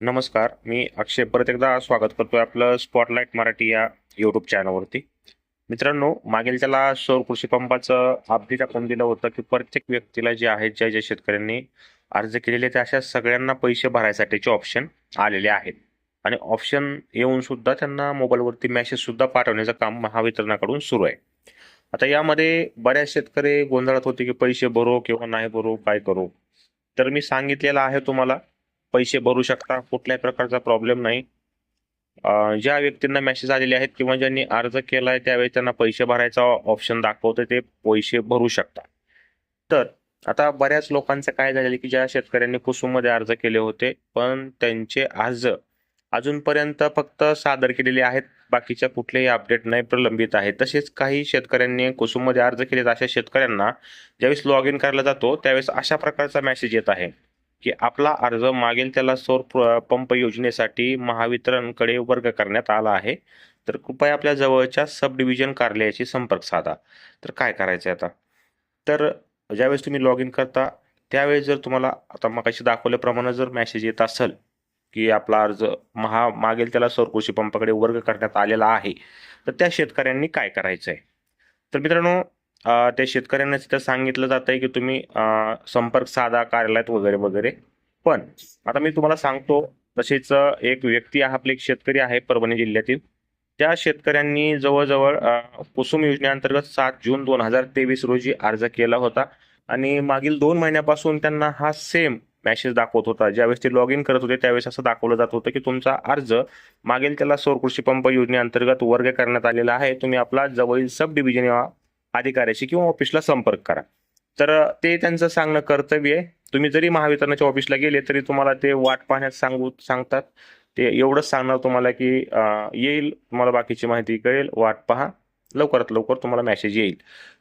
नमस्कार मी अक्षय. परत एकदा स्वागत करतोय आपलं स्पॉटलाईट मराठी या युट्यूब चॅनलवरती मित्रांनो मागील त्याला सौर कृषी पंपाचं अपडेट आपण दिलं होतं की प्रत्येक व्यक्तीला जे आहेत ज्या ज्या शेतकऱ्यांनी अर्ज केलेले ते अशा सगळ्यांना पैसे भरायसाठीचे ऑप्शन आलेले आहेत. आणि ऑप्शन येऊन सुद्धा त्यांना मोबाईलवरती मेसेज सुद्धा पाठवण्याचं काम महावितरणाकडून सुरू आहे. आता यामध्ये बऱ्याच शेतकरी गोंधळात होते की पैसे भरू किंवा नाही भरू काय करू? तर मी सांगितलेलं आहे तुम्हाला पैसे भरू शकता कुठल्याही प्रकारचा प्रॉब्लेम नाही. ज्या व्यक्तींना मेसेज आलेले आहेत किंवा ज्यांनी अर्ज केला आहे त्यावेळी त्यांना पैसे भरायचा ऑप्शन दाखवते ते पैसे भरू शकता. तर आता बऱ्याच लोकांचं काय झालेलं की ज्या शेतकऱ्यांनी कुसुममध्ये अर्ज केले होते पण त्यांचे अर्ज अजूनपर्यंत फक्त सादर केलेले आहेत बाकीच्या कुठलेही अपडेट नाही प्रलंबित आहे. तसेच काही शेतकऱ्यांनी कुसुममध्ये अर्ज केले अशा शेतकऱ्यांना ज्यावेळेस लॉग इन करायला जातो त्यावेळेस अशा प्रकारचा मेसेज येत आहे. की आपला अर्ज मागेल त्याला सौर प्र- पंप योजनेसाठी महावितरणकडे वर्ग करण्यात आला आहे. तर कृपया आपल्या जवळच्या सब डिव्हिजन कार्यालयाशी संपर्क साधा. तर काय करायचं आहे आता? तर ज्यावेळेस तुम्ही लॉग इन करता त्यावेळेस जर तुम्हाला आता मगाशी दाखवल्याप्रमाणे जर मेसेज येत असेल की आपला अर्ज महा मागेल त्याला सौरकृषी पंपाकडे वर्ग करण्यात आलेला आहे तर त्या शेतकऱ्यांनी काय करायचं आहे तर मित्रांनो त्या शेतकऱ्यांना तिथं सांगितलं जात आहे की तुम्ही संपर्क साधा कार्यालयात वगैरे वगैरे. पण आता मी तुम्हाला सांगतो तसेच एक व्यक्ती आहे आपले एक शेतकरी आहे परभणी जिल्ह्यातील. त्या शेतकऱ्यांनी जवळजवळ कुसुम योजनेअंतर्गत सात जून दोन हजार तेवीस रोजी अर्ज केला होता. आणि मागील दोन महिन्यापासून त्यांना हा सेम मॅसेज दाखवत होता. ज्यावेळेस ते लॉग इन करत होते त्यावेळेस असं दाखवलं जात होतं की तुमचा अर्ज मागील त्याला सौर कृषी पंप योजनेअंतर्गत वर्ग करण्यात आलेला आहे. तुम्ही आपला जवळील सब डिव्हिजन या अधिकाऱ्याशी किंवा ऑफिसला संपर्क करा. तर ते त्यांचं सांगणं कर्तव्य आहे. तुम्ही जरी महावितरणाच्या ऑफिसला गेले तरी तुम्हाला ते वाट पाहण्यास सांगू सांगतात. ते एवढंच सांगणार तुम्हाला की येईल तुम्हाला बाकीची माहिती कळेल वाट पहा. लवकरात लवकर तुम्हाला मेसेज येईल.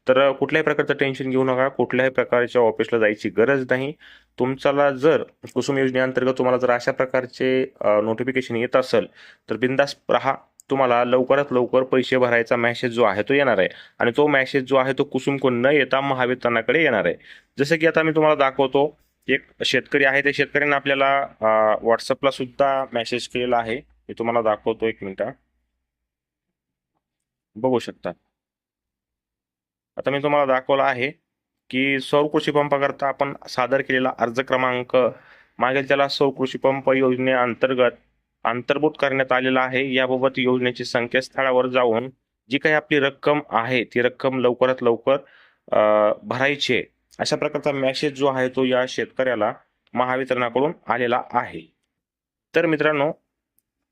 तर कुठल्याही प्रकारचं टेन्शन घेऊ नका. कुठल्याही प्रकारच्या ऑफिसला जायची गरज नाही. तुमच्याला जर कुसुम योजनेअंतर्गत तुम्हाला जर अशा प्रकारचे नोटिफिकेशन येत असेल तर बिंदास राहा. तुम्हाला लवकरात लवकर पैसे भरायचा मेसेज जो आहे तो येणार आहे. आणि तो मॅसेज जो आहे तो कुसुमकडून न येता महावितरणाकडे येणार आहे. जसं की आता मी तुम्हाला दाखवतो एक शेतकरी आहे त्या शेतकऱ्याने आपल्याला व्हॉट्सअपला सुद्धा मेसेज केलेला आहे. मी तुम्हाला दाखवतो एक मिनिट. बघू शकता. आता मी तुम्हाला दाखवला आहे की सौर कृषी पंपाकरता आपण सादर केलेला अर्ज क्रमांक मागेल त्याला सौर कृषी पंप योजनेअंतर्गत अंतर्भूत करण्यात आलेला आहे. याबाबत योजनेची संकेतस्थळावर जाऊन जी काही आपली रक्कम आहे ती रक्कम लवकरात लवकर भरायची आहे. अशा प्रकारचा मेसेज जो आहे तो या शेतकऱ्याला महावितरणाकडून आलेला आहे. तर मित्रांनो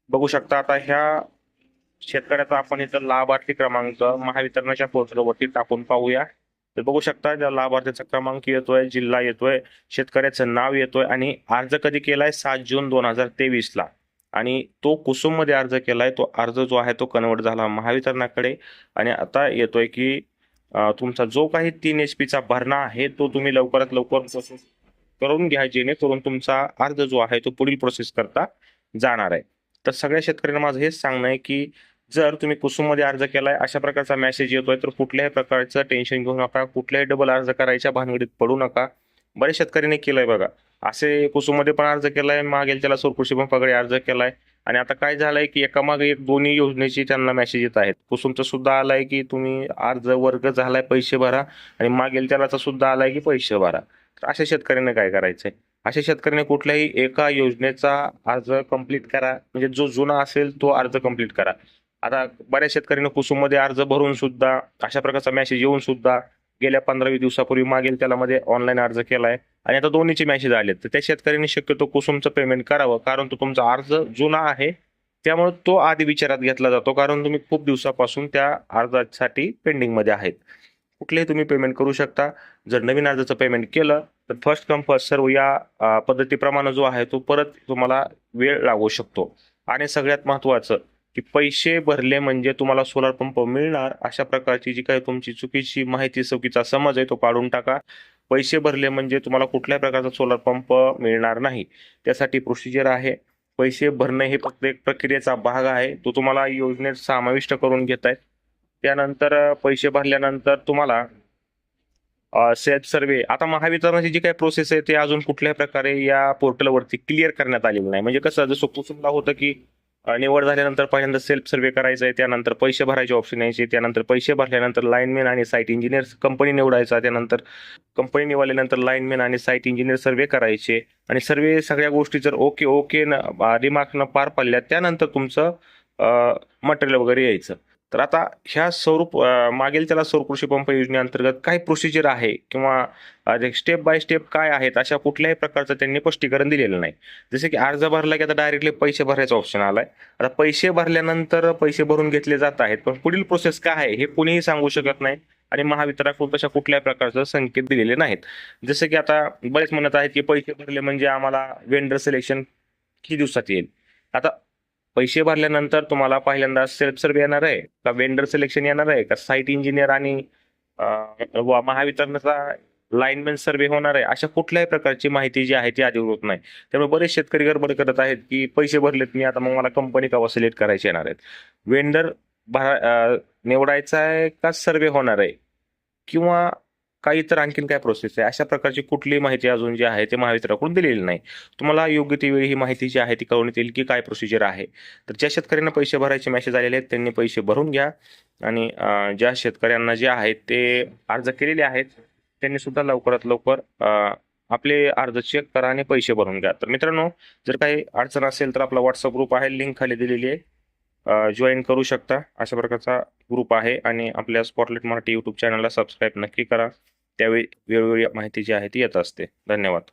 बघू शकता आता ह्या शेतकऱ्याचा आपण इथं लाभार्थी क्रमांक महावितरणाच्या पोर्टलवरती टाकून पाहूया. तर बघू शकता त्या लाभार्थीचा क्रमांक येतोय जिल्हा येतोय शेतकऱ्याचं नाव येतोय आणि अर्ज कधी केलाय? सात जून दोन हजार तेवीस ला आणि तो कुसुममध्ये अर्ज अर्ज केलाय तो अर्ज जो आहे तो कन्वर्ट झाला महावितरणाकडे. आणि आता येतोय की तुमचा जो काही तीन एच पीचा भरणा आहे तो तुम्ही लवकरात लवकर प्रोसेस करून घ्या जेणेकरून तुमचा अर्ज जो आहे तो पुढील प्रोसेस करता जाणार आहे. तर सगळ्या शेतकऱ्यांना माझं हेच सांगणं आहे की जर तुम्ही कुसुममध्ये अर्ज केलाय अशा प्रकारचा मेसेज येतोय तर कुठल्याही प्रकारचं टेन्शन घेऊ नका कुठल्याही डबल अर्ज करायच्या भानगडीत पडू नका. बरेच शेतकऱ्यांनी केलंय बघा. असे कुसुममध्ये पण अर्ज केलाय मागेल त्याला कृषी पंपाकडे अर्ज केलाय. आणि आता काय झालंय की एकामागे एक दोन्ही योजनेची त्यांना मेसेज येत आहेत. कुसुमचं सुद्धा आलाय की तुम्ही अर्ज वर्ग झालाय पैसे भरा. आणि मागेल त्यालाचा सुद्धा आलाय की पैसे भरा. तर अशा शेतकऱ्यांनी काय करायचंय? अशा शेतकऱ्यांनी कुठल्याही एका योजनेचा अर्ज कंप्लीट करा. म्हणजे जो जुना असेल तो अर्ज कंप्लीट करा. आता बऱ्याच शेतकऱ्यांनी कुसुममध्ये अर्ज भरून सुद्धा अशा प्रकारचा मेसेज येऊन सुद्धा गेल्या पंधरावी दिवसापूर्वी मागील त्याला मध्ये ऑनलाईन अर्ज केलाय. आणि आता दोन्हीचे मॅसेज आले तर त्या शेतकऱ्यांनी शक्यतो कुसुमचं पेमेंट करावं. कारण तो तुमचा अर्ज जुना आहे. त्यामुळे तो आधी विचारात घेतला जातो. कारण तुम्ही खूप दिवसापासून त्या अर्जासाठी पेंडिंगमध्ये आहेत. कुठलेही तुम्ही पेमेंट करू शकता. जर नवीन अर्जाचं पेमेंट केलं तर फर्स्ट कम फर्स्ट सर्व या पद्धतीप्रमाणे जो आहे तो परत तुम्हाला वेळ लागू शकतो. आणि सगळ्यात महत्त्वाचं की पैसे भरले म्हणजे तुम्हाला सोलार पंप मिळणार. अशा प्रकारची जी काही तुमची चुकीची माहिती चुकीचा समज आहे तो काढून टाका. पैसे भरले म्हणजे तुम्हाला कुठल्याही प्रकारचा सोलार पंप मिळणार नाही. त्यासाठी प्रोसिजर आहे. पैसे भरणे हे फक्त एक प्रक्रियेचा भाग आहे. तो तुम्हाला योजनेत समाविष्ट करून घेत आहेत त्यानंतर पैसे भरल्यानंतर तुम्हाला सेल्फ सर्वे आता महावितरणाची जी काही प्रोसेस आहे ते अजून कुठल्याही प्रकारे या पोर्टलवरती क्लिअर करण्यात आलेलं नाही. म्हणजे कसं जसं कुसुमला होतं की निवड झाल्यानंतर पहिल्यांदा सेल्फ सर्वे करायचं आहे त्यानंतर पैसे भरायचे ऑप्शन यायचे त्यानंतर पैसे भरल्यानंतर लाईनमॅन आणि साईट इंजिनियर कंपनी निवडायचा त्यानंतर कंपनी निवडल्यानंतर लाईनमॅन आणि साईट इंजिनियर सर्वे करायचे. आणि सर्वे सगळ्या गोष्टी जर ओके ओके न रिमार्कनं पार पडल्या त्यानंतर तुमचं मटेरियल वगैरे यायचं. तर आता ह्या स्वरूप मागील त्याला सौर कृषी पंप योजनेअंतर्गत काय प्रोसिजर आहे किंवा स्टेप बाय स्टेप काय आहेत अशा कुठल्याही प्रकारचं त्यांनी स्पष्टीकरण दिलेलं नाही. जसे की अर्ज भरला की आता डायरेक्टली पैसे भरायचा ऑप्शन आलाय. आता पैसे भरल्यानंतर पैसे भरून घेतले जात आहेत पण पुढील प्रोसेस काय आहे हे कुणीही सांगू शकत नाही आणि महावितरणाकडून तशा कुठल्याही प्रकारचं संकेत दिलेले नाहीत. जसं की आता बरेच म्हणत आहेत की पैसे भरले म्हणजे आम्हाला वेंडर सिलेक्शन किती दिवसात येईल? आता पैसे भरल्यानंतर तुम्हाला पहिल्यांदा सेल्फ सर्वे येणार आहे का वेंडर सिलेक्शन येणार आहे का साईट इंजिनियर आणि महावितरणचा महावितरणाचा लाईनमॅन सर्वे होणार आहे? अशा कुठल्याही प्रकारची माहिती जी आहे ती अधिकृत नाही. त्यामुळे बरेच शेतकरी गडबड करत आहेत की पैसे भरलेत मी आता मग मला कंपनी का सिलेक्ट करायची येणार आहेत? वेंडर भरा निवडायचा आहे का सर्वे होणार आहे? किंवा काही तर आणखीन काय प्रोसेस आहे? अशा प्रकारची कुठलीही माहिती अजून जी आहे ते महावितरणाकडून दिलेली नाही. तुम्हाला योग्य ती वेळी ही माहिती जी आहे ती कळवण्यात येईल की काय प्रोसिजर आहे. तर ज्या शेतकऱ्यांना पैसे भरायचे मेसेज आलेले आहेत त्यांनी पैसे भरून घ्या. आणि ज्या शेतकऱ्यांना जे आहेत ते अर्ज केलेले आहेत त्यांनी सुद्धा लवकरात लवकर आपले अर्ज चेक करा आणि पैसे भरून घ्या. तर मित्रांनो जर काही अडचण असेल तर आपला व्हॉट्सअप ग्रुप आहे लिंक खाली दिलेली आहे. जॉईन करू शकता. अशा प्रकारचा ग्रुप आहे आणि आपल्या स्पॉटलाईट मराठी यूट्यूब चॅनलला सबस्क्राईब नक्की करा. त्यावेळी वेळोवेळी माहिती जी आहे ती येत असते. धन्यवाद.